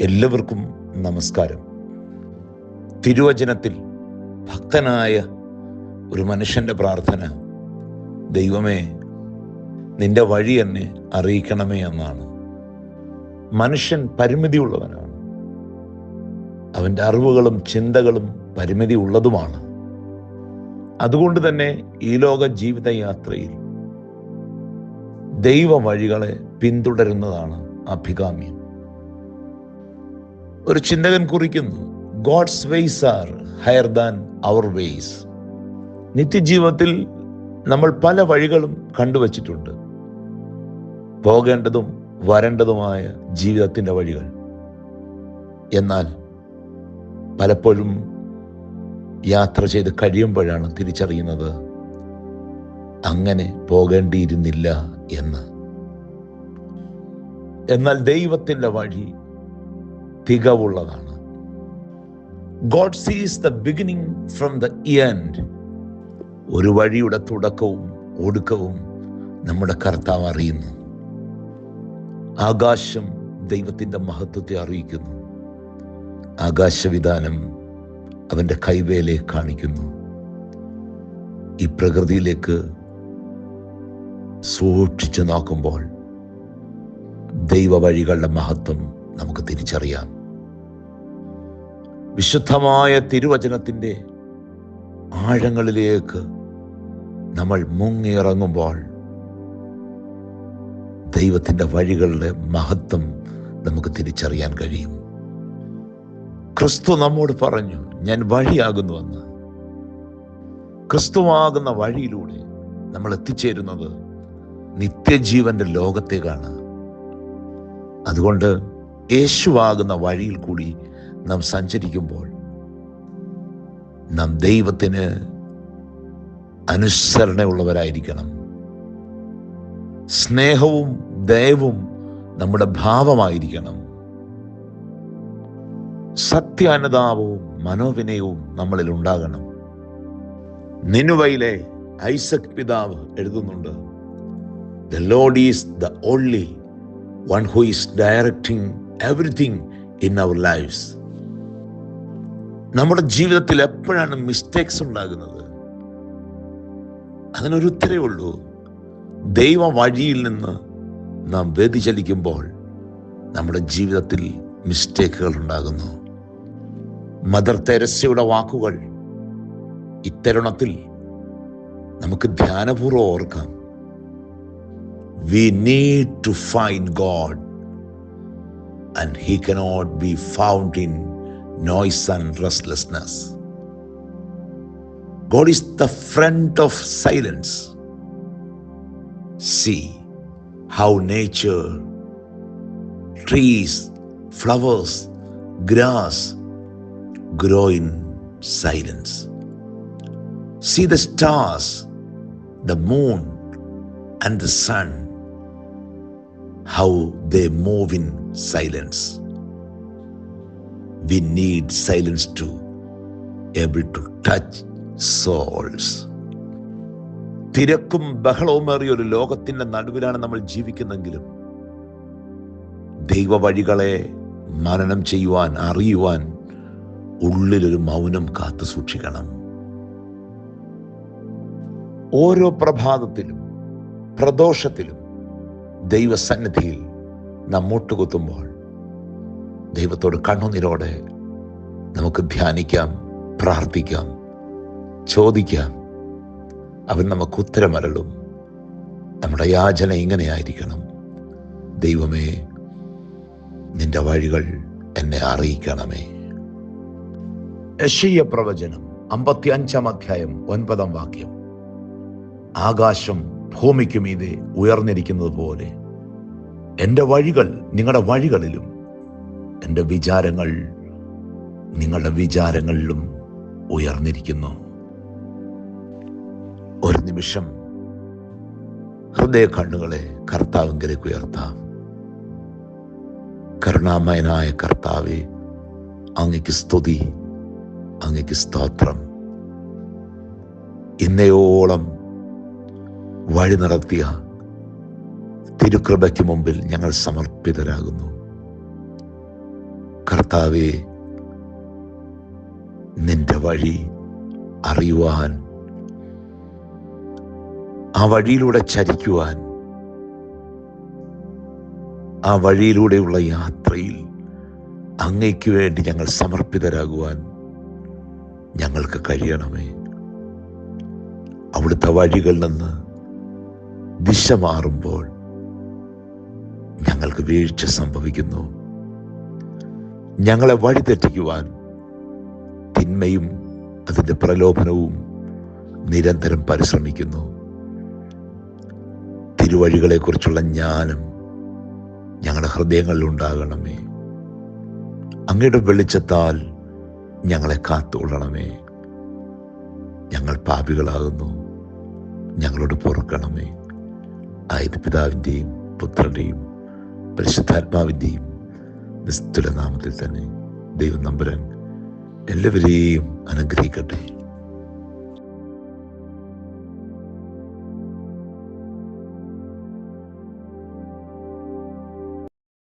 എല്ലാവർക്കും നമസ്കാരം. തിരുവചനത്തിൽ ഭക്തനായ ഒരു മനുഷ്യന്റെ പ്രാർത്ഥന ദൈവമേ നിന്റെ വഴി എന്നെ അറിയിക്കണമേ എന്നാണ്. മനുഷ്യൻ പരിമിതിയുള്ളവനാണ്. അവന്റെ അറിവുകളും ചിന്തകളും പരിമിതി ഉള്ളതുമാണ് അതുകൊണ്ട് തന്നെ ഈ ലോക ജീവിതയാത്രയിൽ ദൈവ വഴികളെ പിന്തുടരുന്നതാണ് അഭികാമ്യം. ഒരു ചിന്തകൻ കുറിക്കുന്നു God's ways are higher than our ways. നിത്യജീവിതത്തിൽ നമ്മൾ പല വഴികളും കണ്ടുവച്ചിട്ടുണ്ട്. പോകേണ്ടതും വരേണ്ടതുമായ ജീവിതത്തിന്റെ വഴികൾ. എന്നാൽ പലപ്പോഴും യാത്ര ചെയ്ത് കഴിയുമ്പോഴാണ് തിരിച്ചറിയുന്നത് അങ്ങനെ പോകേണ്ടിയിരുന്നില്ല എന്ന്. എന്നാൽ ദൈവത്തിന്റെ വഴി തികവുള്ളതാണ്. God sees the beginning from the end ഒരു വഴിയുടെ തുടക്കവും ഒടുക്കവും നമ്മുടെ കർത്താവ് അറിയുന്നു. ആകാശം ദൈവത്തിന്റെ മഹത്വത്തെ അറിയിക്കുന്നു. ആകാശവിധാനം അവന്റെ കൈവേലെ കാണിക്കുന്നു. ഈ പ്രകൃതിയിലേക്ക് സൂക്ഷിച്ചു നോക്കുമ്പോൾ ദൈവ വഴികളുടെ മഹത്വം നമുക്ക് തിരിച്ചറിയാം. വിശുദ്ധമായ തിരുവചനത്തിന്റെ ആഴങ്ങളിലേക്ക് നമ്മൾ മുങ്ങിയിറങ്ങുമ്പോൾ ദൈവത്തിന്റെ വഴികളുടെ മഹത്വം നമുക്ക് തിരിച്ചറിയാൻ കഴിയും. ക്രിസ്തു നമ്മോട് പറഞ്ഞു ഞാൻ വഴിയാകുന്നുവെന്ന്. ക്രിസ്തുവാകുന്ന വഴിയിലൂടെ നമ്മൾ എത്തിച്ചേരുന്നത് നിത്യജീവന്റെ ലോകത്തേക്കാണ്. അതുകൊണ്ട് യേശുവാകുന്ന വഴിയിൽ കൂടി നാം സഞ്ചരിക്കുമ്പോൾ നാം ദൈവത്തിന് അനുസരണയുള്ളവരായിരിക്കണം. സ്നേഹവും ദയവും നമ്മുടെ ഭാവമായിരിക്കണം. സത്യാനുതാപവും മനോവിനയവും നമ്മളിൽ ഉണ്ടാകണം. നിനുവയിലെ ഐസക് പിതാവ് എഴുതുന്നുണ്ട് the Lord is the only one who is directing everything in our lifes നമ്മുടെ ജീവിതത്തിൽ എപ്പോഴാണ് മിസ്റ്റേക്സ് ഉണ്ടാകുന്നത്? അതിനൊരു ഉത്തരേ ഉള്ളൂ. ദൈവ വഴിയിൽ നിന്ന് നാം വ്യതിചലിക്കുമ്പോൾ നമ്മുടെ ജീവിതത്തിൽ മിസ്റ്റേക്കുകൾ ഉണ്ടാകുന്നു. മദർ തെരസ്യയുടെ വാക്കുകൾ ഇത്തരുണത്തിൽ നമുക്ക് ധ്യാനപൂർവം ഓർക്കാം. We need to find God and he cannot be found in noise and restlessness. God is the friend of silence. See how nature, trees, flowers, grass grow in silence. See the stars, the moon, and the sun how they move in silence. We need silence to able to touch souls. തിരക്കും ബഹളവുമേറിയ ഒരു ലോകത്തിന്റെ നടുവിലാണ് നമ്മൾ ജീവിക്കുന്നെങ്കിലും ദൈവ വഴികളെ മനനം ചെയ്യുവാൻ അറിയുവാൻ ഉള്ളിലൊരു മൗനം കാത്തു സൂക്ഷിക്കണം ഓരോ പ്രഭാതത്തിലും പ്രദോഷത്തിലും ദൈവസന്നിധിയിൽ നാം മുട്ടുകുത്തുമ്പോൾ ദൈവത്തോട് കണ്ണുനീരോടെ നമുക്ക് ധ്യാനിക്കാം പ്രാർത്ഥിക്കാം ചോദിക്കാം. അവൻ നമുക്ക് ഉത്തരമരളും. നമ്മുടെ യാചന ഇങ്ങനെയായിരിക്കണം. ദൈവമേ നിന്റെ വഴികൾ എന്നെ അറിയിക്കണമേ. യശീയ പ്രവചനം അമ്പത്തി അഞ്ചാം അധ്യായം ഒൻപതാം വാക്യം. ആകാശം ഭൂമിക്ക് മീതെ ഉയർന്നിരിക്കുന്നത് പോലെ. എന്റെ വഴികൾ നിങ്ങളുടെ വഴികളിലും എന്റെ വിചാരങ്ങൾ നിങ്ങളുടെ വിചാരങ്ങളിലും ഉയർന്നിരിക്കുന്നു. ഒരു നിമിഷം ഹൃദയ കണ്ണുകളെ കർത്താവിങ്കിലേക്ക് ഉയർത്താം. കരുണാമയനായ കർത്താവെ അങ്ങയ്ക്ക് സ്തുതി അങ്ങയ്ക്ക് സ്തോത്രം. ഇന്നയോളം വഴി നടത്തിയ തിരുക്കൃപയ്ക്ക് മുമ്പിൽ ഞങ്ങൾ സമർപ്പിതരാകുന്നു. കർത്താവെ നിന്റെ വഴി അറിയുവാൻ ആ വഴിയിലൂടെ ചരിക്കുവാൻ ആ വഴിയിലൂടെയുള്ള യാത്രയിൽ അങ്ങയ്ക്ക് വേണ്ടി ഞങ്ങൾ സമർപ്പിതരാകുവാൻ ഞങ്ങൾക്ക് കഴിയണമേ. അവിടുത്തെ വഴികളിൽ നിന്ന് ദിശ മാറുമ്പോൾ ഞങ്ങൾക്ക് വീഴ്ച സംഭവിക്കുന്നു. ഞങ്ങളെ വഴിതെറ്റിക്കുവാൻ തിന്മയും അതിന്റെ പ്രലോഭനവും നിരന്തരം പരിശ്രമിക്കുന്നു. തിരുവഴികളെക്കുറിച്ചുള്ള ജ്ഞാനം ഞങ്ങളുടെ ഹൃദയങ്ങളിൽ ഉണ്ടാകണമേ. അങ്ങയുടെ വെളിച്ചത്താൽ ഞങ്ങളെ കാത്തുകൊള്ളണമേ. ഞങ്ങൾ പാപികളാകുന്നു. ഞങ്ങളോട് പൊറുക്കണമേ. ആയത് പിതാവിന്റെയും പുത്രന്റെയും പരിശുദ്ധാത്മാവിന്റെയും നിസ്തുല നാമത്തിൽ തന്നെ ദൈവം നമ്പുരാൻ എല്ലാവരെയും അനുഗ്രഹിക്കട്ടെ.